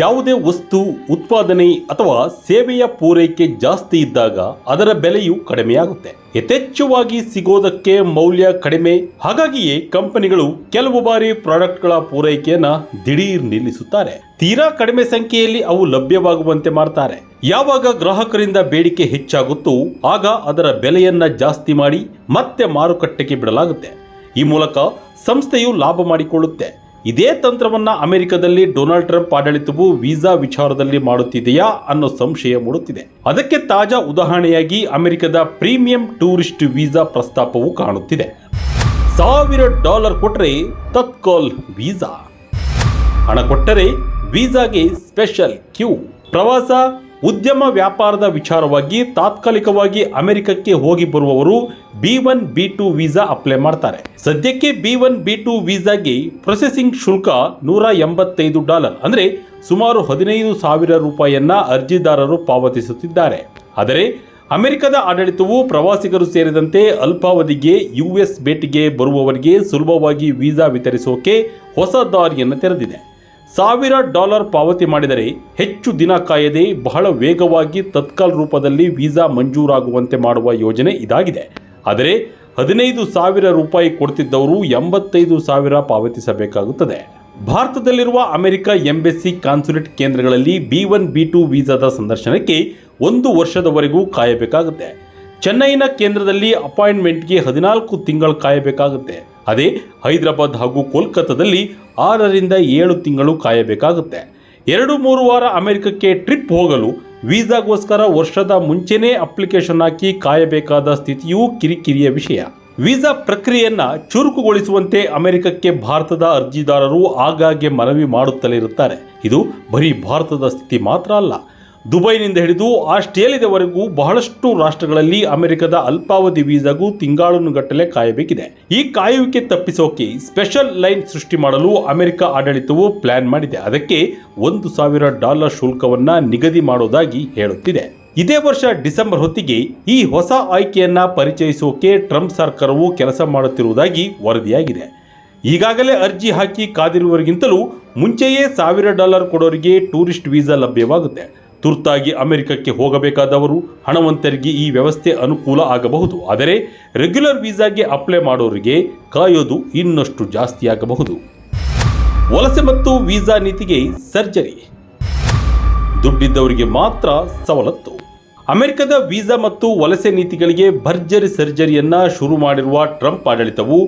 ಯಾವುದೇ ವಸ್ತು, ಉತ್ಪಾದನೆ ಅಥವಾ ಸೇವೆಯ ಪೂರೈಕೆ ಜಾಸ್ತಿ ಇದ್ದಾಗ ಅದರ ಬೆಲೆಯು ಕಡಿಮೆಯಾಗುತ್ತೆ. ಯಥೇಚ್ಛವಾಗಿ ಸಿಗೋದಕ್ಕೆ ಮೌಲ್ಯ ಕಡಿಮೆ, ಹಾಗಾಗಿಯೇ ಕಂಪನಿಗಳು ಕೆಲವು ಬಾರಿ ಪ್ರಾಡಕ್ಟ್ಗಳ ಪೂರೈಕೆಯನ್ನ ದಿಢೀರ್ ನಿಲ್ಲಿಸುತ್ತಾರೆ. ತೀರಾ ಕಡಿಮೆ ಸಂಖ್ಯೆಯಲ್ಲಿ ಅವು ಲಭ್ಯವಾಗುವಂತೆ ಮಾಡ್ತಾರೆ. ಯಾವಾಗ ಗ್ರಾಹಕರಿಂದ ಬೇಡಿಕೆ ಹೆಚ್ಚಾಗುತ್ತೋ ಆಗ ಅದರ ಬೆಲೆಯನ್ನ ಜಾಸ್ತಿ ಮಾಡಿ ಮತ್ತೆ ಮಾರುಕಟ್ಟೆಗೆ ಬಿಡಲಾಗುತ್ತೆ. ಈ ಮೂಲಕ ಸಂಸ್ಥೆಯು ಲಾಭ ಮಾಡಿಕೊಳ್ಳುತ್ತೆ. ಇದೇ ತಂತ್ರವನ್ನ ಅಮೆರಿಕದಲ್ಲಿ ಡೊನಾಲ್ಡ್ ಟ್ರಂಪ್ ಆಡಳಿತವು ವೀಸಾ ವಿಚಾರದಲ್ಲಿ ಮಾಡುತ್ತಿದೆಯಾ ಅನ್ನೋ ಸಂಶಯ ಮೂಡುತ್ತಿದೆ. ಅದಕ್ಕೆ ತಾಜಾ ಉದಾಹರಣೆಯಾಗಿ ಅಮೆರಿಕದ ಪ್ರೀಮಿಯಂ ಟೂರಿಸ್ಟ್ ವೀಸಾ ಪ್ರಸ್ತಾಪವು ಕಾಣುತ್ತಿದೆ. ಸಾವಿರ ಡಾಲರ್ ಕೊಟ್ಟರೆ ತತ್ಕಾಲ್ ವೀಸಾ. ಹಣ ಕೊಟ್ಟರೆ ವೀಸಾಗೆ ಸ್ಪೆಷಲ್ ಕ್ಯೂ. ಪ್ರವಾಸ ಉದ್ಯಮ ವ್ಯಾಪಾರದ ವಿಚಾರವಾಗಿ ತಾತ್ಕಾಲಿಕವಾಗಿ ಅಮೆರಿಕಕ್ಕೆ ಹೋಗಿ ಬರುವವರು B one, B two visa apply ಮಾಡ್ತಾರೆ. ಸದ್ಯಕ್ಕೆ ಬಿ ಒನ್, ಬಿ ಟು ವೀಸಾಗೆ ಪ್ರೊಸೆಸಿಂಗ್ ಶುಲ್ಕ ನೂರ ಎಂಬತ್ತೈದು ಡಾಲರ್, ಅಂದ್ರೆ ಸುಮಾರು ಹದಿನೈದು ಸಾವಿರ ರೂಪಾಯಿಯನ್ನ ಅರ್ಜಿದಾರರು ಪಾವತಿಸುತ್ತಿದ್ದಾರೆ. ಆದರೆ ಅಮೆರಿಕದ ಆಡಳಿತವು ಪ್ರವಾಸಿಗರು ಸೇರಿದಂತೆ ಅಲ್ಪಾವಧಿಗೆ ಯುಎಸ್ ಭೇಟಿಗೆ ಬರುವವರಿಗೆ ಸುಲಭವಾಗಿ ವೀಸಾ ವಿತರಿಸೋಕೆ ಹೊಸ ದಾರಿಯನ್ನು ತೆರೆದಿದೆ. ಸಾವಿರ ಡಾಲರ್ ಪಾವತಿ ಮಾಡಿದರೆ ಹೆಚ್ಚು ದಿನ ಕಾಯದೆ ಬಹಳ ವೇಗವಾಗಿ ತತ್ಕಾಲ್ ರೂಪದಲ್ಲಿ ವೀಸಾ ಮಂಜೂರಾಗುವಂತೆ ಮಾಡುವ ಯೋಜನೆ ಇದಾಗಿದೆ. ಆದರೆ ಹದಿನೈದು ಸಾವಿರ ರೂಪಾಯಿ ಕೊಡ್ತಿದ್ದವರು ಎಂಬತ್ತೈದು ಸಾವಿರ ಪಾವತಿಸಬೇಕಾಗುತ್ತದೆ. ಭಾರತದಲ್ಲಿರುವ ಅಮೆರಿಕ ಎಂಬೆಸಿ ಕಾನ್ಸುಲೇಟ್ ಕೇಂದ್ರಗಳಲ್ಲಿ ಬಿ ಒನ್, ಬಿ ಟು ವೀಸಾದ ಸಂದರ್ಶನಕ್ಕೆ ಒಂದು ವರ್ಷದವರೆಗೂ ಕಾಯಬೇಕಾಗುತ್ತೆ. ಚೆನ್ನೈನ ಕೇಂದ್ರದಲ್ಲಿ ಅಪಾಯಿಂಟ್ಮೆಂಟ್ಗೆ ಹದಿನಾಲ್ಕು ತಿಂಗಳು ಕಾಯಬೇಕಾಗುತ್ತೆ. ಅದೇ ಹೈದರಾಬಾದ್ ಹಾಗೂ ಕೋಲ್ಕತ್ತಾದಲ್ಲಿ ಆರರಿಂದ ಏಳು ತಿಂಗಳು ಕಾಯಬೇಕಾಗುತ್ತೆ. ಎರಡು ಮೂರು ವಾರ ಅಮೆರಿಕಕ್ಕೆ ಟ್ರಿಪ್ ಹೋಗಲು ವೀಸಾಗೋಸ್ಕರ ವರ್ಷದ ಮುಂಚೆನೇ ಅಪ್ಲಿಕೇಶನ್ ಹಾಕಿ ಕಾಯಬೇಕಾದ ಸ್ಥಿತಿಯೂ ಕಿರಿಕಿರಿಯ ವಿಷಯ. ವೀಸಾ ಪ್ರಕ್ರಿಯೆಯನ್ನು ಚುರುಕುಗೊಳಿಸುವಂತೆ ಅಮೆರಿಕಕ್ಕೆ ಭಾರತದ ಅರ್ಜಿದಾರರು ಆಗಾಗ್ಗೆ ಮನವಿ ಮಾಡುತ್ತಲೇ ಇರುತ್ತಾರೆ. ಇದು ಬರೀ ಭಾರತದ ಸ್ಥಿತಿ ಮಾತ್ರ ಅಲ್ಲ ದುಬೈನಿಂದ ಹಿಡಿದು ಆಸ್ಟ್ರೇಲಿಯಾದವರೆಗೂ ಬಹಳಷ್ಟು ರಾಷ್ಟ್ರಗಳಲ್ಲಿ ಅಮೆರಿಕದ ಅಲ್ಪಾವಧಿ ವೀಸಾಗೂ ತಿಂಗಳನ್ನುಗಟ್ಟಲೆ ಕಾಯಬೇಕಿದೆ. ಈ ಕಾಯುವಿಕೆ ತಪ್ಪಿಸೋಕೆ ಸ್ಪೆಷಲ್ ಲೈನ್ ಸೃಷ್ಟಿ ಮಾಡಲು ಅಮೆರಿಕ ಆಡಳಿತವು ಪ್ಲಾನ್ ಮಾಡಿದೆ. ಅದಕ್ಕೆ ಒಂದು ಸಾವಿರ ಡಾಲರ್ ಶುಲ್ಕವನ್ನ ನಿಗದಿ ಮಾಡೋದಾಗಿ ಹೇಳುತ್ತಿದೆ. ಇದೇ ವರ್ಷ ಡಿಸೆಂಬರ್ ಹೊತ್ತಿಗೆ ಈ ಹೊಸ ಆಯ್ಕೆಯನ್ನು ಪರಿಚಯಿಸೋಕೆ ಟ್ರಂಪ್ ಸರ್ಕಾರವು ಕೆಲಸ ಮಾಡುತ್ತಿರುವುದಾಗಿ ವರದಿಯಾಗಿದೆ. ಈಗಾಗಲೇ ಅರ್ಜಿ ಹಾಕಿ ಕಾದಿರುವವರಿಗಿಂತಲೂ ಮುಂಚೆಯೇ ಸಾವಿರ ಡಾಲರ್ ಕೊಡೋರಿಗೆ ಟೂರಿಸ್ಟ್ ವೀಸಾ ಲಭ್ಯವಾಗುತ್ತೆ. ತುರ್ತಾಗಿ ಅಮೆರಿಕಕ್ಕೆ ಹೋಗಬೇಕಾದವರು ಹಣವಂತರಿಗೆ ಈ ವ್ಯವಸ್ಥೆ ಅನುಕೂಲ ಆಗಬಹುದು. ಆದರೆ ರೆಗ್ಯುಲರ್ ವೀಸಾಗೆ ಅಪ್ಲೈ ಮಾಡೋರಿಗೆ ಕಾಯೋದು ಇನ್ನಷ್ಟು ಜಾಸ್ತಿಯಾಗಬಹುದು. ವಲಸೆ ಮತ್ತು ವೀಸಾ ನೀತಿಗೆ ಸರ್ಜರಿ. ದುಡ್ಡಿದ್ದವರಿಗೆ ಮಾತ್ರ ಸವಲತ್ತು. ಅಮೆರಿಕದ ವೀಸಾ ಮತ್ತು ವಲಸೆ ನೀತಿಗಳಿಗೆ ಭರ್ಜರಿ ಸರ್ಜರಿಯನ್ನ ಶುರು ಮಾಡಿರುವ ಟ್ರಂಪ್ ಆಡಳಿತವು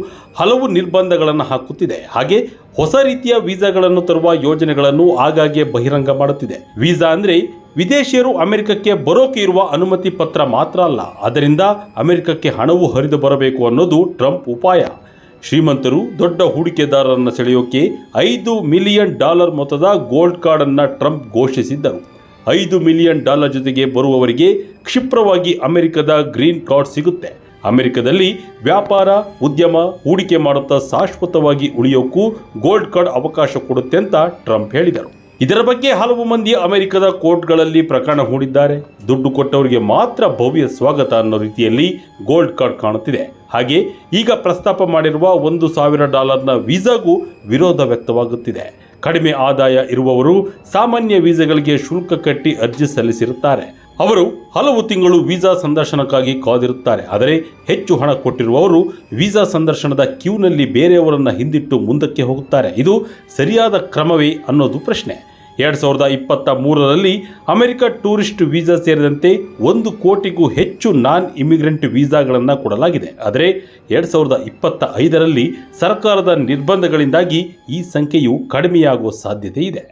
ಹಲವು ನಿರ್ಬಂಧಗಳನ್ನು ಹಾಕುತ್ತಿದೆ. ಹಾಗೆ ಹೊಸ ರೀತಿಯ ವೀಸಾಗಳನ್ನು ತರುವ ಯೋಜನೆಗಳನ್ನು ಆಗಾಗ್ಗೆ ಬಹಿರಂಗ ಮಾಡುತ್ತಿದೆ. ವೀಸಾ ಅಂದ್ರೆ ವಿದೇಶಿಯರು ಅಮೆರಿಕಕ್ಕೆ ಬರೋಕೆ ಇರುವ ಅನುಮತಿ ಪತ್ರ ಮಾತ್ರ ಅಲ್ಲ, ಅದರಿಂದ ಅಮೆರಿಕಕ್ಕೆ ಹಣವು ಹರಿದು ಬರಬೇಕು ಅನ್ನೋದು ಟ್ರಂಪ್ ಉಪಾಯ. ಶ್ರೀಮಂತರು ದೊಡ್ಡ ಹೂಡಿಕೆದಾರರನ್ನು ಸೆಳೆಯೋಕೆ ಐದು ಮಿಲಿಯನ್ ಡಾಲರ್ ಮೊತ್ತದ ಗೋಲ್ಡ್ ಕಾರ್ಡನ್ನು ಟ್ರಂಪ್ ಘೋಷಿಸಿದ್ದರು. ಐದು ಮಿಲಿಯನ್ ಡಾಲರ್ ಜೊತೆಗೆ ಬರುವವರಿಗೆ ಕ್ಷಿಪ್ರವಾಗಿ ಅಮೆರಿಕದ ಗ್ರೀನ್ ಕಾರ್ಡ್ ಸಿಗುತ್ತೆ. ಅಮೆರಿಕದಲ್ಲಿ ವ್ಯಾಪಾರ, ಉದ್ಯಮ ಹೂಡಿಕೆ ಮಾಡುತ್ತಾ ಶಾಶ್ವತವಾಗಿ ಉಳಿಯೋಕ್ಕೂ ಗೋಲ್ಡ್ ಕಾರ್ಡ್ ಅವಕಾಶ ಕೊಡುತ್ತೆ ಅಂತ ಟ್ರಂಪ್ ಹೇಳಿದರು. ಇದರ ಬಗ್ಗೆ ಹಲವು ಮಂದಿ ಅಮೆರಿಕದ ಕೋರ್ಟ್ಗಳಲ್ಲಿ ಪ್ರಕರಣ ಹೂಡಿದ್ದಾರೆ. ದುಡ್ಡು ಕೊಟ್ಟವರಿಗೆ ಮಾತ್ರ ಭವ್ಯ ಸ್ವಾಗತ ಅನ್ನೋ ರೀತಿಯಲ್ಲಿ ಗೋಲ್ಡ್ ಕಾರ್ಡ್ ಕಾಣುತ್ತಿದೆ. ಹಾಗೆ ಈಗ ಪ್ರಸ್ತಾಪ ಮಾಡಿರುವ ಒಂದು ಸಾವಿರ ಡಾಲರ್ನ ವೀಸಾಗೂ ವಿರೋಧ ವ್ಯಕ್ತವಾಗುತ್ತಿದೆ. ಕಡಿಮೆ ಆದಾಯ ಇರುವವರು ಸಾಮಾನ್ಯ ವೀಸಾಗಳಿಗೆ ಶುಲ್ಕ ಕಟ್ಟಿ ಅರ್ಜಿ ಸಲ್ಲಿಸಿರುತ್ತಾರೆ. ಅವರು ಹಲವು ತಿಂಗಳು ವೀಸಾ ಸಂದರ್ಶನಕ್ಕಾಗಿ ಕಾದಿರುತ್ತಾರೆ. ಆದರೆ ಹೆಚ್ಚು ಹಣ ಕೊಟ್ಟಿರುವವರು ವೀಸಾ ಸಂದರ್ಶನದ ಕ್ಯೂನಲ್ಲಿ ಬೇರೆಯವರನ್ನು ಹಿಂದಿಟ್ಟು ಮುಂದಕ್ಕೆ ಹೋಗುತ್ತಾರೆ. ಇದು ಸರಿಯಾದ ಕ್ರಮವೇ ಅನ್ನೋದು ಪ್ರಶ್ನೆ. ಎರಡು ಸಾವಿರದ ಇಪ್ಪತ್ತ ಮೂರರಲ್ಲಿ ಅಮೆರಿಕ ಟೂರಿಸ್ಟ್ ವೀಸಾ ಸೇರಿದಂತೆ ಒಂದು ಕೋಟಿಗೂ ಹೆಚ್ಚು ನಾನ್ ಇಮಿಗ್ರೆಂಟ್ ವೀಸಾಗಳನ್ನು ಕೊಡಲಾಗಿದೆ. ಆದರೆ ಎರಡು ಸಾವಿರದ ಇಪ್ಪತ್ತ ಐದರಲ್ಲಿ ಸರ್ಕಾರದ ನಿರ್ಬಂಧಗಳಿಂದಾಗಿ ಈ ಸಂಖ್ಯೆಯು ಕಡಿಮೆಯಾಗುವ ಸಾಧ್ಯತೆ ಇದೆ.